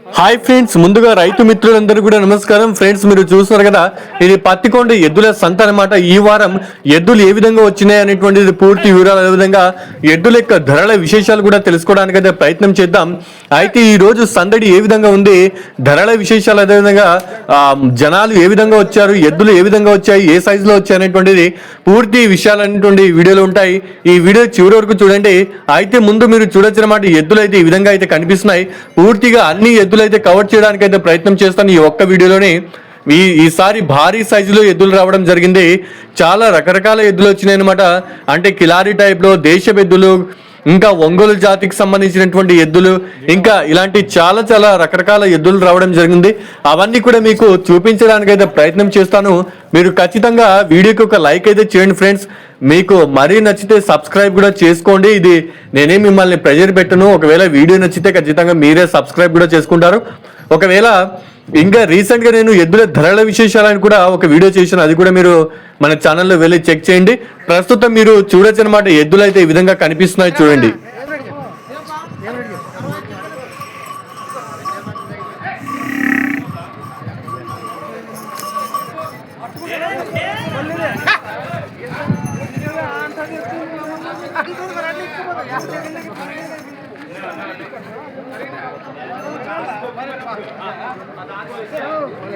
Hi friends ముందుగా రైతు మిత్రులందరూ కూడా నమస్కారం. ఫ్రెండ్స్ మీరు చూస్తున్నారు కదా ఇది పత్తికొండ ఎద్దుల సంత అనమాట ఈ వారం ఎద్దులు ఏ విధంగా వచ్చినాయి అనేటువంటిది పూర్తి వివరాలు అదే విధంగా ఎద్దుల యొక్క ధరల విశేషాలు కూడా తెలుసుకోవడానికి అయితే ప్రయత్నం చేద్దాం. అయితే ఈ రోజు సందడి ఏ విధంగా ఉంది ధరల విశేషాలు అదేవిధంగా జనాలు ఏ విధంగా వచ్చారు ఎద్దులు ఏ విధంగా వచ్చాయి ఏ సైజులో వచ్చాయి అనేటువంటిది పూర్తి విషయాలు అనేటువంటి వీడియోలు ఉంటాయి. ఈ వీడియో చివరి వరకు చూడండి. అయితే ముందు మీరు చూడొచ్చిన మాట ఎద్దులు అయితే ఈ విధంగా అయితే కనిపిస్తున్నాయి. పూర్తిగా అన్ని ఎద్దులు అయితే కవర్ చేయడానికి అయితే ప్రయత్నం చేస్తాను ఈ ఒక్క వీడియోలోనే ఈ ఈసారి భారీ సైజులో ఎద్దులు రావడం జరిగింది. చాలా రకరకాల ఎద్దులు వచ్చినాయి అనమాట అంటే కిలారీ టైప్లో దేశపు ఎద్దులు ఇంకా ఒంగోలు జాతికి సంబంధించినటువంటి ఎద్దులు ఇంకా ఇలాంటి చాలా చాలా రకరకాల ఎద్దులు రావడం జరిగింది. అవన్నీ కూడా మీకు చూపించడానికి అయితే ప్రయత్నం చేస్తాను. మీరు ఖచ్చితంగా వీడియోకి ఒక లైక్ అయితే చేయండి ఫ్రెండ్స్. మీకు మరీ నచ్చితే సబ్స్క్రైబ్ కూడా చేసుకోండి. ఇది నేనే మిమ్మల్ని ప్రెజర్ పెట్టను. ఒకవేళ వీడియో నచ్చితే ఖచ్చితంగా మీరే సబ్స్క్రైబ్ కూడా చేసుకుంటారు. ఒకవేళ ఇంకా రీసెంట్గా నేను ఎద్దుల ధరల విశేషాలను కూడా ఒక వీడియో చేశాను. అది కూడా మీరు మన ఛానల్లో వెళ్ళి చెక్ చేయండి. ప్రస్తుతం మీరు చూడొచ్చు అనమాట ఎద్దులు అయితే ఈ విధంగా కనిపిస్తున్నాయి చూడండి.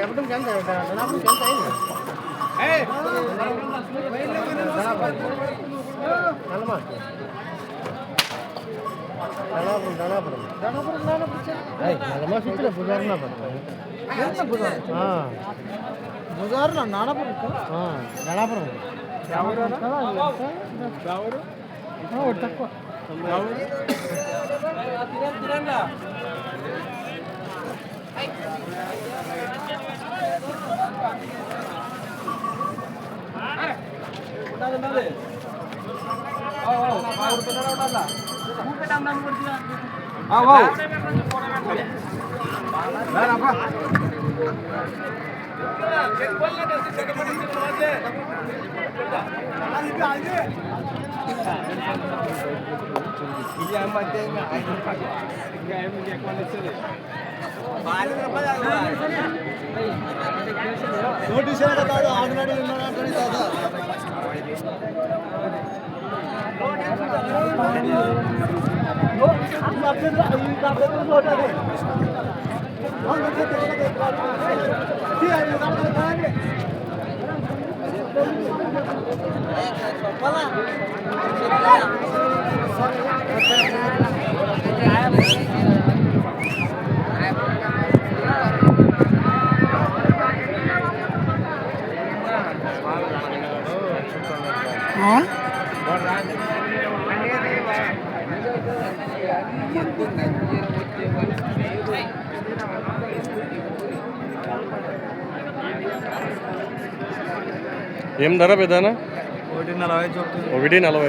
ఎప్పుడు ఎంత నలమా தனாபுரம் தனாபுரம் தனாபுரம் நல்லமா நானாபுரம் ஒரு தக்குవ బుధవారు నానపురం గణాపురం తక్కువ నోటీస్ కాదు ఆంగనాడు ఏం ధర పెద్దనా? ఒకటి నలభై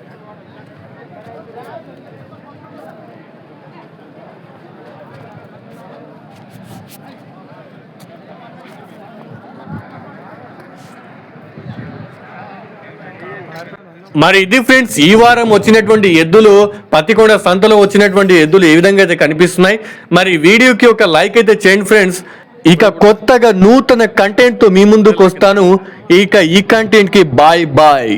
మరి ఇది ఫ్రెండ్స్ ఈ వారం వచ్చినటువంటి ఎద్దులు పత్తికొండ సంతలో వచ్చినటువంటి ఎద్దులు ఏ విధంగా అయితే కనిపిస్తున్నాయి? మరి వీడియోకి ఒక లైక్ అయితే చేయండి ఫ్రెండ్స్. ఇక కొత్తగా నూతన కంటెంట్తో మీ ముందుకు వస్తాను. ఇక ఈ కంటెంట్కి బాయ్ బాయ్